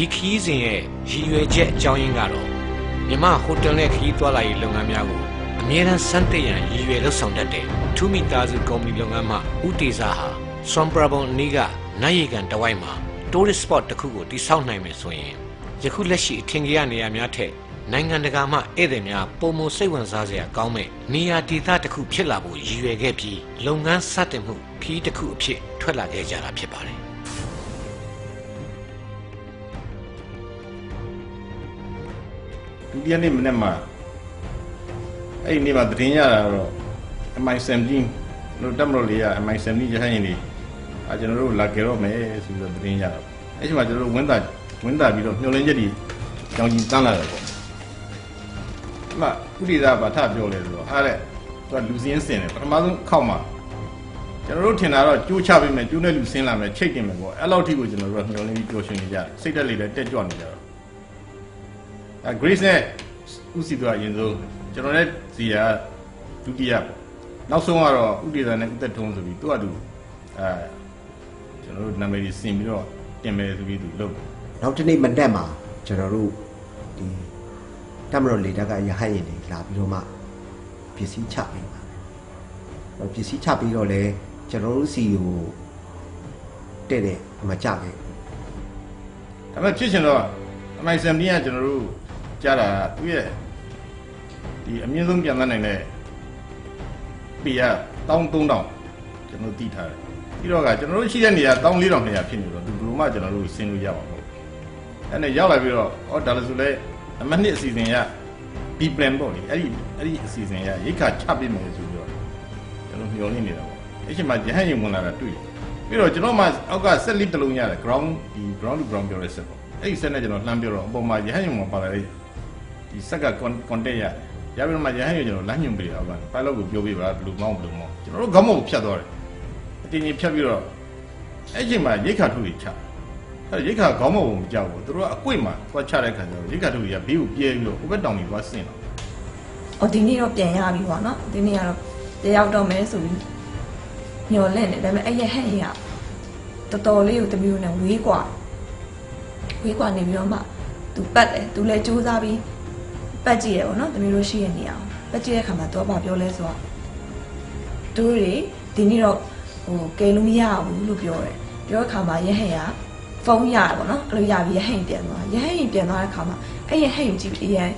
ဒီခီးစဉ်ရဲ့ရည်ရွယ်ချက်အကြောင်းရင်းကတော့မြမဟိုတယ်နဲ့ခရီးသွားလာရေးလုပ်ငန်းများကိုအမြဲတမ်းစမ်းသစ်ရန်ရည်ရွယ်လှုပ်ဆောင်တတ်တဲ့ထူမီသားစုကုမ္ပဏီလုပ်ငန်းမှဦးတေစာဟာဆွမ်ပရာဘွန်အနီးကနိုင်ရီကန်တဝိုက်မှာ tourist spot တစ်ခုကိုတည်ဆောက်နိုင်မယ်ဆိုရင်ယခုလက်ရှိအထင်ကြီးရနေရာများထက်နိုင်ငံတကာမှဧည့်သည်များပုံမစိတ်ဝင်စားစရာကောင်းမဲ့နေရာဒေသတစ်ခုဖြစ်လာဖို့ရည်ရွယ်ခဲ့ပြီးလုပ်ငန်းစတင်မှုခီးတစ်ခုအဖြစ်ထွက်လာခဲ့ကြတာဖြစ်ပါတယ် ဒုတိယနေ့မနေ့မှာအဲ့ဒီနေ့မှာသတင်းရတာတော့ MI17 လို့တက်မလို့လေးရ MI17 ရဟန်းရင်တွေအာကျွန်တော်တို့လာကြတော့မယ်ဆိုပြီးတော့သတင်းရတာအဲ့ဒီမှာကျွန်တော်တို့ဝင်းတာဝင်းတာပြီးတော့မျောလင်းချက်တွေကြောင်ကြီးတန်းလာတယ်ပေါ့အမဥဒိသာဘာထပြောလဲဆိုတော့အားတဲ့သူကလူစင်းစင်တယ်ပထမဆုံးခောက်မှာကျွန်တော်တို့ထင်တာတော့ကျိုးချပေးမယ်ကျိုးနဲ့လူစင်းလာမယ်ချိတ်တင်မယ်ပေါ့အဲ့လောက်ထိကိုကျွန်တော်တို့ကမျောလင်းပြီးပြောရှင်နေကြတယ်စိတ်တက်လေးလည်းတက်ကြွနေကြတော့အဲ Grace နဲ့ဥစီတို့အရင်ဆုံးကျွန်တော်လည်းဇီယာဒုတိယပေါ့နောက်ဆုံးကတော့ဥဒေသာနဲ့ဥသက်ထုံးဆိုပြီးသူ့အတူအဲကျွန်တော်တို့နာမည်ကြီးစင်ပြီးတော့တင်မယ်ဆိုပြီးသူလုပ်တယ်နောက်တစ်နေ့မနက်မှာကျွန်တော်တို့ဒီတမတော်လေတက်ကရဟတ်ရင်တွေလာပြီးတော့မှပစ္စည်းချပေးပါတော့ပစ္စည်းချပြီးတော့လဲကျွန်တော်တို့စီကိုတဲ့တဲ့မကြခဲ့ဘူးဒါပေမဲ့ဖြစ်ချင်တော့ MI17 ကကျွန်တော်တို့ ကြားတာကသူ့ရဲ့ဒီအမြင့်ဆုံးပြန်သနိုင်တဲ့ပေရ13000ကျွန်တော်တို့တည်ထားတယ်ပြီးတော့ကကျွန်တော်တို့ရှိတဲ့နေရာ14200ဖြစ်နေတော့ဒီဘယ်လိုမှကျွန်တော်တို့ဆင်းလို့ရပါမလို့အဲ့နဲ့ရောက်လာပြီးတော့ဩဒါလည်းဆိုလဲအမနှစ်အစီအစဉ်ရ B plan ပေါ့လေအဲ့ဒီအဲ့ဒီအစီအစဉ်ရရိတ်ခါချပြစ်မယ်ဆိုပြီးတော့ကျွန်တော်မျှော်လင့်နေတာပေါ့အဲ့ချိန်မှာရဟန်းရင်ဝင်လာတာတွေ့တယ်ပြီးတော့ကျွန်တော်မှအောက်ကဆက်လီတစ်လုံးရတယ် ground ဒီ ground to ground ပြောတဲ့ဆက်ပေါ့အဲ့ဒီဆက်နဲ့ကျွန်တော်လှမ်းပြောတော့အပေါ်မှာရဟန်းရင်ဝင်ပါလာတဲ့ ဒီဆက်က contact ရတယ်ရပြီးတော့မှရဟန်းရင်ကျွန်တော်လမ်းညွှန်ပေးတယ်အောက်က pilot ကိုပြောပြပါဘယ်လိုမောင်းဘယ်လိုမောင်းကျွန်တော်တို့ခေါင်းမောက်ကိုဖြတ်သွားတယ်အတင်းကြီးဖြတ်ပြီးတော့အဲ့ချိန်မှာရိတ်ခါထုတွေချအဲ့ရိတ်ခါခေါင်းမောက်ကိုမကြောက်ဘူးသူတို့ကအကွေ့မှာသွားချတဲ့ခါကျတော့ရိတ်ခါထုတွေကဘေးကိုပြဲပြီးတော့ဟိုဘက်တောင်ကြီးသွားဆင်းတော့ ။အော်ဒီနေ့တော့ပြန်ရပြီပေါ့နော်။ဒီနေ့ကတော့တယောက်တော့မဲဆိုပြီးညှော်လင့်တယ်ဒါပေမဲ့အဲ့ရဟဲ့ရတော်တော်လေးကိုတမျိုးနဲ့ဝေးกว่าဝေးกว่าနေပြီးတော့မှသူပတ်တယ်သူလည်းစူးစမ်းပြီး ပတ်ကြည့်ရပေါ့နော်တမျိုးလို့ရှိရနေအောင်ပတ်ကြည့်တဲ့အခါမှာသူကဘာပြောလဲဆိုတော့သူတို့တွေဒီနေ့တော့ဟိုကဲလို့မရဘူးလို့ပြောတယ်ပြောတဲ့အခါမှာရဟဲ့ရဖုန်းရတယ်ပေါ့နော်အဲ့လိုရပြီးရဟဲ့ပြန်သွားရဟဲ့ပြန်သွားတဲ့အခါမှာအဲ့ရဟဲ့ကိုကြည့်ပြီးရဟ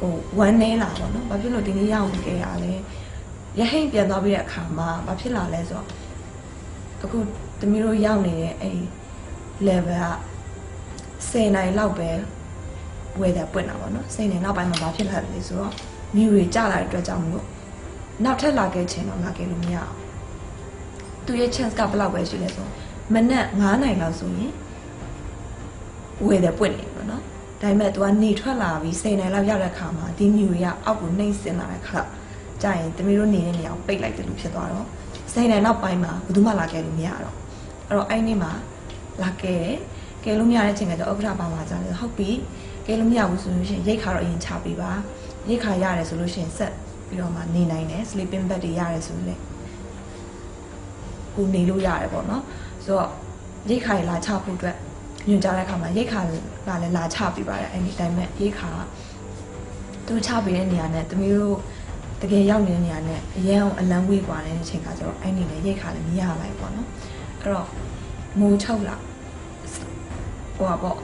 ဟိုဝမ်းနေလာပေါ့နော်ဘာဖြစ်လို့ဒီနေ့ရအောင်ကြဲရလဲရဟိတ်ပြန်သွားပြီးတဲ့အခါမှာဘာဖြစ်လာလဲဆိုတော့အခုတမီးတို့ရောက်နေတဲ့အဲ့ level က10နိုင်လောက်ပဲ weather ပွင့်တာပေါ့နော်10နိုင်နောက်ပိုင်းမှာဘာဖြစ်လာလဲဆိုတော့မြူတွေကျလာတဲ့အတွက်ကြောင့်မလို့နောက်ထပ်လာခဲ့ခြင်းတော့လာခဲ့လို့မရအောင်သူရဲ့ chance ကဘယ်လောက်ပဲရှိလဲဆိုတော့မနက်9နိုင်လောက်ဆိုရင် weather ပွင့်နေပြီပေါ့နော်ဒါပေမဲ့ तू ကနေထွက်လာပြီး10နိုင်လောက်ရောက်တဲ့ခါမှာဒီမြူတွေကအောက်ကိုနှိမ့်ဆင်းလာတဲ့ခါကြာရင်တမီးတို့နေတဲ့နေရာကိုပိတ်လိုက်တယ်လို့ဖြစ်သွားတော့10နိုင်နောက်ပိုင်းမှာဘယ်သူမှလာခဲ့လို့မရတော့အဲ့တော့အဲ့ဒီနေ့မှာလာခဲ့တယ်ကဲလို့မရတဲ့ချိန်ကတော့ဥက္ကဋ္ဌပါပါကြတယ်ဟုတ်ပြီ ကဲလို့မရဘူးဆိုလို့ရှိရင်ရိတ်ခါတော့အရင်ချပေးပါရိတ်ခါရတယ်ဆိုလို့ရှိရင်ဆက်ပြီးတော့မှနေနိုင်တယ် sleeping bag တွေရတယ်ဆိုလို့လေကိုနေလို့ရတယ်ပေါ့နော်ဆိုတော့ရိတ်ခါရလာချဖို့အတွက်ညွှန်ကြားတဲ့အခါမှာရိတ်ခါကလည်းလာချပေးပါတယ်အဲ့ဒီတိုင်းမဲ့ရိတ်ခါကသူချပေးတဲ့နေရာနဲ့တမီးတို့တကယ်ရောက်နေတဲ့နေရာနဲ့အရန်အောင်အလံဝေးกว่าတဲ့အချိန်ကကျတော့အဲ့ဒီနဲ့ရိတ်ခါလည်းမရလိုက်ပေါ့နော်အဲ့တော့ငိုချုပ်လာဟိုပါပေါ့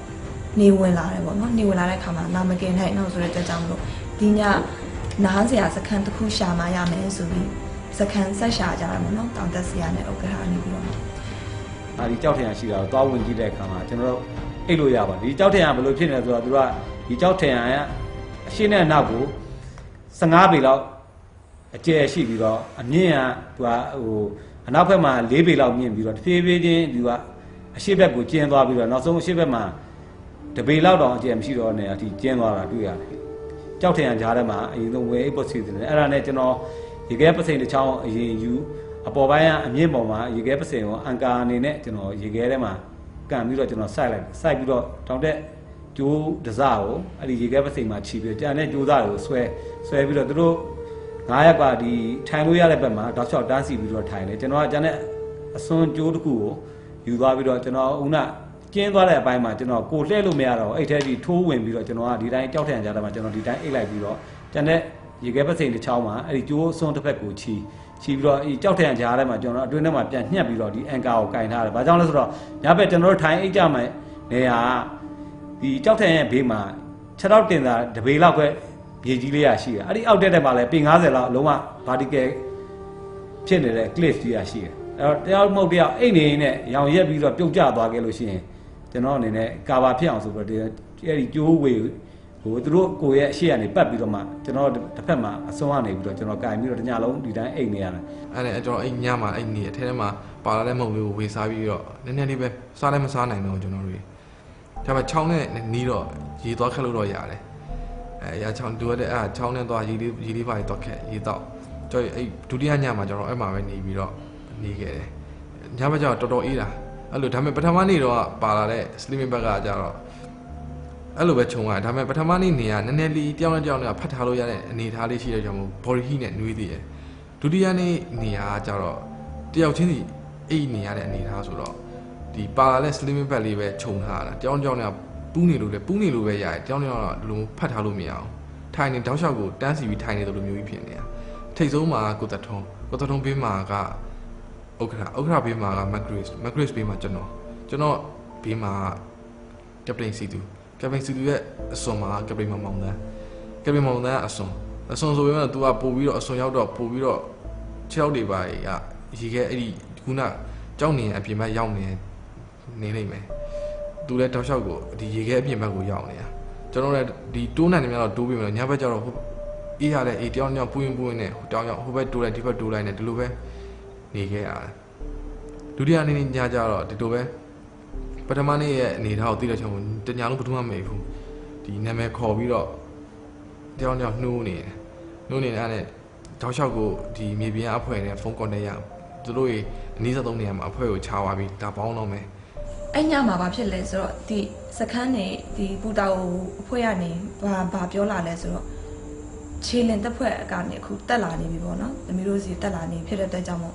နေဝင်လာတယ်ပေါ့နော်နေဝင်လာတဲ့အခါမှာလာမကင်နိုင်တော့ဆိုတဲ့အတွက်ကြောင့်မလို့ဒီညနားစရာစခန်းတစ်ခုရှာမရမယ်ဆိုပြီးစခန်းဆက်ရှာကြတာပေါ့နော်တောင်တက်စရာနဲ့ဥက္ကဋ္ဌနေပြီးတော့အာဒီကြောက်ထရံရှိတာကိုသွားဝင်ကြည့်တဲ့အခါမှာကျွန်တော်တို့အိတ်လို့ရပါတယ်ဒီကြောက်ထရံဘယ်လိုဖြစ်နေလဲဆိုတော့သူကဒီကြောက်ထရံကအရှင်းနဲ့အနောက်ကို15ပေလောက်အကျယ်ရှိပြီးတော့အမြင့်ကသူကဟိုအနောက်ဘက်မှာ4ပေလောက်မြင့်ပြီးတော့တဖြည်းဖြည်းချင်းသူကအရှေ့ဘက်ကိုကျင်းသွားပြီးတော့နောက်ဆုံးအရှေ့ဘက်မှာ တပေလောက်တောင်အကျယ်မရှိတော့နဲ့အထိကျင်းသွားတာတွေ့ရတယ်ကြောက်ထရံကြားထဲမှာအရင်ဆုံးဝယ်အိတ်ပတ်စီတယ်အဲ့ဒါနဲ့ကျွန်တော်ရေခဲပစိန်တစ်ချောင်းအရင်ယူအပေါ်ပိုင်းကအမြင့်ပေါ်မှာရေခဲပစင်ကိုအန်ကာအနေနဲ့ကျွန်တော်ရေခဲထဲမှာကန်ပြီးတော့ကျွန်တော်စိုက်လိုက်စိုက်ပြီးတော့တောင်တက်ကျိုးဒစကိုအဲ့ဒီရေခဲပစင်မှာခြီးပြီးကြံတဲ့ကျိုးသားတွေကိုဆွဲဆွဲပြီးတော့သူတို့ငါးရက်ကဒီထိုင်လို့ရတဲ့ဘက်မှာတောက်လျှောက်တန်းစီပြီးတော့ထိုင်တယ်ကျွန်တော်ကကြံတဲ့အစွန်ကျိုးတစ်ခုကိုယူသွားပြီးတော့ကျွန်တော်ဦးနာ ကျင်းသွားတဲ့အပိုင်းမှာကျွန်တော်ကိုလှည့်လို့မရတော့ဘူးအဲ့ထဲကြီးထိုးဝင်ပြီးတော့ကျွန်တော်ကဒီတိုင်းကြောက်ထန်ကြတာမှာကျွန်တော်ဒီတိုင်းအိတ်လိုက်ပြီးတော့ကျန်တဲ့ရေခဲပစိန်တစ်ချောင်းမှာအဲ့ဒီကျိုးစွန်းတစ်ဖက်ကိုချီချီပြီးတော့ဒီကြောက်ထန်ကြားထဲမှာကျွန်တော်အတွင်းထဲမှာပြန်ညှက်ပြီးတော့ဒီအန်ကာကိုကင်ထားတယ်။ဘာကြောင့်လဲဆိုတော့ညဘက်ကျွန်တော်တို့ထိုင်အိတ်ကြမယ်နေရာဒီကြောက်ထန်ရဲ့ဘေးမှာ6တော့တင်တာတပေလောက်ပဲမြေကြီးလေးရရှိတယ်။အဲ့ဒီအောက်တက်တက်မှာလည်းပေ90လောက်လုံးဝ vertical ဖြစ်နေတဲ့ cliff ကြီးရရှိတယ်အဲ့တော့တယောက်မဟုတ်တယောက်အိတ်နေနဲ့ရောင်ရက်ပြီးတော့ပြုတ်ကျသွားခဲ့လို့ရှိရင် ကျွန်တော်အနေနဲ့ကာဗာဖြစ်အောင်ဆိုပြီးတော့အဲ့ဒီကျိုးဝေဟိုသူတို့ကိုယ့်ရဲ့အရှိကနေပတ်ပြီးတော့မှကျွန်တော်တစ်ဖက်မှာအစွန်းကနေပြီးတော့ကျွန်တော်ကင်ပြီးတော့တညလုံးဒီတိုင်းအိတ်နေရတယ်အဲ့ဒါကျွန်တော်အဲ့ညမှာအဲ့နေအထဲထဲမှာပါလာတဲ့မုံလေးကိုဝေစားပြီးတော့နည်းနည်းလေးပဲစားလည်းမစားနိုင်တော့ကျွန်တော်တို့ဒါပေမဲ့ချောင်းနဲ့နီးတော့ရေသွားခက်လို့တော့ရတယ်အဲရချောင်းတူရတဲ့အဲ့ချောင်းနဲ့သွားရေလေးရေလေးပါတော့ခက်ရေတော့ကျွန်တော်အဲ့ဒုတိယညမှာကျွန်တော်အဲ့မှာပဲနေပြီးတော့နေခဲ့တယ်ညဘက်ကျတော့တော်တော်အေးတာ အဲ့လိုဒါပေမဲ့ပထမနေ့တော့ပါလာတဲ့ slimming bag ကကျတော့အဲ့လိုပဲခြုံရတယ်ဒါပေမဲ့ပထမနေ့နေရနည်းနည်းလေးတယောက်နဲ့တယောက်နဲ့ဖတ်ထားလို့ရတဲ့အနေအထားလေးရှိတဲ့ကြောင့်မို့ body heat နဲ့နှွေးသေးတယ်ဒုတိယနေ့နေရာကကြတော့တယောက်ချင်းစီအိတ်နေရတဲ့အနေအထားဆိုတော့ဒီပါလာတဲ့ slimming bag လေးပဲခြုံထားတာတယောက်တစ်ယောက်နဲ့ပူးနေလို့လေပူးနေလို့ပဲရတယ်တယောက်တစ်ယောက်ကဒီလိုဖတ်ထားလို့မရအောင်ထိုင်နေတောက်လျှောက်ကိုတန်းစီပြီးထိုင်နေတယ်လို့မျိုးကြီးဖြစ်နေတာထိတ်ဆုံးမှာကိုတထုံးကိုတထုံးဘေးမှာက ဥက္ခရာဥက္ခရာဘေးမှာက Macris Macris ဘေးမှာကျွန်တော်ကျွန်တော်ဘေးမှာကပတိန်စီတူကပတိန်စီတူရဲ့အစွန်မှာကပတိန်မောင်မောင်တန်းကပတိန်မောင်မောင်တန်းအစွန်အစွန်ဆိုပေမဲ့ तू ကပို့ပြီးတော့အစွန်ရောက်တော့ပို့ပြီးတော့ခြေထောက်တွေပါကရေခဲအဲ့ဒီခုနကြောက်နေရင်အပြင်ဘက်ရောက်နေနေလိမ့်မယ်သူလည်းတောက်လျှောက်ကိုဒီရေခဲအပြင်ဘက်ကိုရောက်နေတာကျွန်တော်လည်းဒီတိုးနိုင်တယ်များတော့တိုးပြီးမလို့ညဘက်ကျတော့ဟိုအေးရတဲ့အေးတယောက်တယောက်ပူရင်ပူရင်နဲ့ဟိုတောင်းရောက်ဟိုဘက်တိုးလိုက်ဒီဘက်တိုးလိုက်နဲ့ဒီလိုပဲ နေခဲ့ရတယ်ဒုတိယနေ့ညကျတော့ဒီလိုပဲပထမနေ့ရဲ့အနေထားကိုသိတဲ့ချက်ကိုတညာလုံးဘယ်သူမှမမေ့ဘူးဒီနာမည်ခေါ်ပြီးတော့တယောက်တယောက်နှိုးနေတယ်နှိုးနေတဲ့အဲ့နဲ့တောက်လျှောက်ကိုဒီမြေပြင်အဖွဲနဲ့ဖုန်းကွန်တက်ရအောင်သူတို့ရေအနည်းဆုံးနေရာမှာအဖွဲကိုခြားသွားပြီးဒါပေါင်းတော့မယ်အဲ့ညမှာဘာဖြစ်လဲဆိုတော့ဒီစခန်းနေဒီပူတာကိုအဖွဲရနေဘာဘာပြောလာလဲဆိုတော့ခြေလင်တက်ဖွဲ့အကနေအခုတက်လာနေပြီပေါ့နော်သမီးတို့စီတက်လာနေဖြစ်တဲ့အတွက်ကြောင့်မို့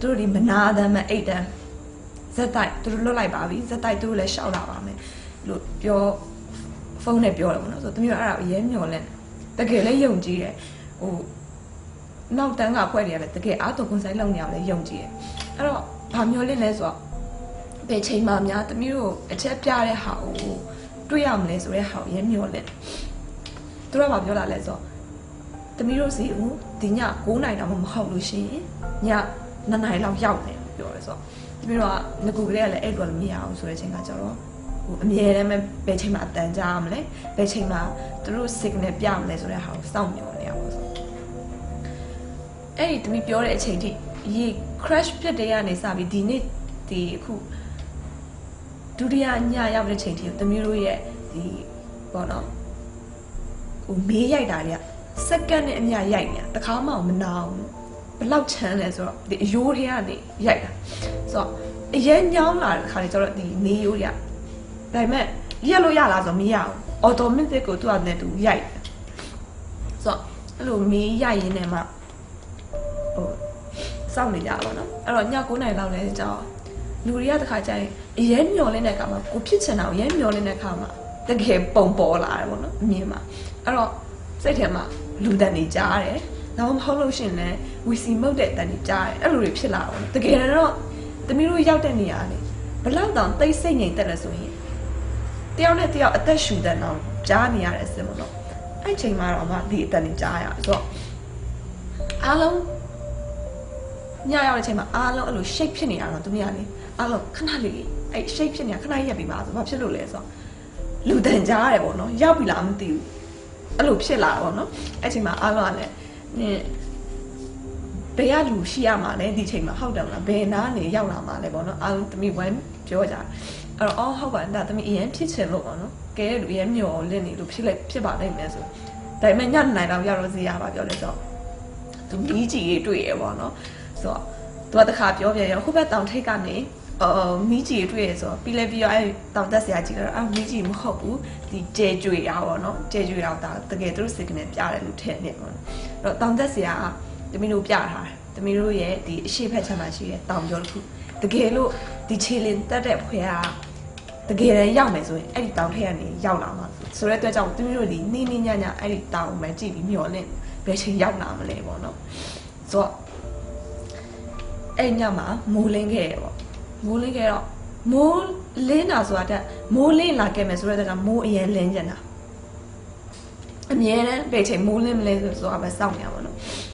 သူတို့ဒီမနာတမ်းမဲ့အိတ်တန်းဇက်တိုက်သူတို့လွတ်လိုက်ပါပြီဇက်တိုက်သူတို့လည်းရှောက်လာပါမယ်လို့ပြောဖုန်းနဲ့ပြောတယ်ပေါ့နော်ဆိုတော့သမီးတို့အဲ့ဒါကိုရဲမျောလဲတကယ်လည်းယုံကြည်တယ်ဟိုနောက်တန်းကဖွဲ့တွေကလည်းတကယ်အားတော်ကွန်ဆိုင်လောက်နေအောင်လည်းယုံကြည်တယ်အဲ့တော့ဘာမျောလဲလဲဆိုတော့ဘယ်ချိန်မှများတမီးတို့အချက်ပြတဲ့ဟာကိုတွေ့ရမလဲဆိုတဲ့ဟာကိုရမ်းမျောလက်သူတို့ကပြောလာလဲဆိုတော့တမီးတို့စီကိုဒီည9နိုင်တော့မှမဟုတ်လို့ရှိရင်ည 9နိုင်လောက်ရောက်တယ်ပြောရဲဆိုတော့တမီးတို့ကငကူကလေးကလည်းအဲ့လိုလည်းမရအောင်ဆိုတဲ့အချိန်ကကျတော့ဟိုအမြဲတမ်းပဲဘယ်ချိန်မှအတန်ကြားရမလဲဘယ်ချိန်မှသူတို့ signal ပြမလဲဆိုတဲ့ဟာကိုစောင့်မျှော်နေရပါဆိုအဲ့ဒီတမီးပြောတဲ့အချိန်ထိရေ crash ဖြစ်တဲ့ကနေစပြီးဒီနေ့ဒီအခုဒုတိယညရောက်တဲ့ချိန်ထိသမီးတို့ရဲ့ဒီပေါ့နော်ဟိုမေးရိုက်တာတွေကစက္ကန့်နဲ့အမျှရိုက်နေတာတခါမှမနာဘူး ဘယ်လောက်ချမ်းလဲဆိုတော့ဒီအယိုးတွေကနေရိုက်တာဆိုတော့အရင်ညောင်းလာတဲ့ခါကျတော့ဒီမေးရိုးတွေကဒါပေမဲ့ရက်လို့ရလားဆိုတော့မရဘူး automatic ကိုသူ့အနေနဲ့သူရိုက်တယ်ဆိုတော့အဲ့လိုမေးရိုက်ရင်းနဲ့မှဟိုစောင့်နေကြပါတော့အဲ့တော့ည9နိုင်လောက်လဲကြောင်းလူတွေကတခါကျရင်အရင်မျောလင်းတဲ့အခါမှာကိုဖြစ်ချင်တာကိုအရင်မျောလင်းတဲ့အခါမှာတကယ်ပုံပေါ်လာတယ်ပေါ့နော်အမြင်မှာအဲ့တော့စိတ်ထဲမှာလူတန်နေကြားတယ် နောက်မဟုတ်လို့ရှရင်လဲဝီစီမုတ်တဲ့တန်နေကြားတယ်အဲ့လိုတွေဖြစ်လာတော့တကယ်တော့တမီးတို့ရောက်တဲ့နေရာလေဘလောက်တောင်တိတ်ဆိတ်ငြိမ်သက်လဲဆိုရင်တယောက်နဲ့တယောက်အသက်ရှူတဲ့အောင်ကြားနေရတဲ့အစင်ပေါ့နော်အဲ့ချိန်မှာတော့မှဒီအတန်နေကြားရဆိုတော့အားလုံးညရောက်တဲ့အချိန်မှာအားလုံးအဲ့လို shape ဖြစ်နေတာတော့သူမရလေအားလုံးခဏလေးအဲ့ shape ဖြစ်နေတာခဏရက်ပြီးပါဆိုဘာဖြစ်လို့လဲဆိုတော့လူတန်ကြားရတယ်ပေါ့နော်ရောက်ပြီလားမသိဘူးအဲ့လိုဖြစ်လာတာပေါ့နော်အဲ့ချိန်မှာအားလုံးကလည်း နင်ဘယ်ကလူရှိရမှာလဲဒီချိန်မှာဟုတ်တယ်မလားဘယ်နားနေရောက်လာမှာလဲပေါ့နော်အားလုံးတမိဝမ်းပြောကြတယ်အဲ့တော့အော်ဟုတ်ပါဒါတမိအရင်ဖြစ်ချင်လို့ပေါ့နော်ကဲလူအရင်မျောလင့်နေလို့ဖြစ်လိုက်ဖြစ်ပါလိမ့်မယ်ဆိုဒါပေမဲ့ညနိုင်တော့ရောက်တော့စီရပါပြောလဲဆိုတော့သူမီးကြီးတွေတွေ့ရပေါ့နော်ဆိုတော့သူကတခါပြောပြရဟိုဘက်တောင်ထိပ်ကနေအော်မီးကြီးတွေ့ရဆိုတော့ပြီးလဲပြီးတော့အဲတောင်တက်ဆရာကြီးကတော့အာမီးကြီးမဟုတ်ဘူးဒီကျဲကြွေရပါတော့ကျဲကြွေတော့ဒါတကယ်သူတို့ signal ပြတယ်လို့ထည့်နေပေါ့နော်အဲ့ တော့တောင်တက်ဆရာကတမီးတို့ပြထားတယ်တမီးတို့ရဲ့ဒီအရှိဖက်ချက်မှာရှိတဲ့တောင်ကျော်တစ်ခုတကယ်လို့ဒီခြေလင်တက်တဲ့ဖွဲကတကယ်တမ်းရောက်မယ်ဆိုရင်အဲ့ဒီတောင်ထက်ကနေရောက်လာမှာဆိုတဲ့အတွက်ကြောင့်သူတို့ဒီနေနေညညအဲ့ဒီတောင်ကိုပဲကြည့်ပြီးမျောလင့်ဘယ်ချိန်ရောက်လာမလဲပေါ့နော်ဆိုတော့အဲ့ညမှာမိုးလင်းခဲ့တယ်ပေါ့မိုးလင်းခဲ့တော့မိုးလင်းတာဆိုတာတက်မိုးလင်းလာခဲ့မယ်ဆိုတဲ့အတွက်ကမိုးအရင်လင်းကျင်တာ အမြဲတမ်းဘယ်ချိန်မိုးလင်းမလဲဆိုတော့ပဲစောင့်နေရပါတော့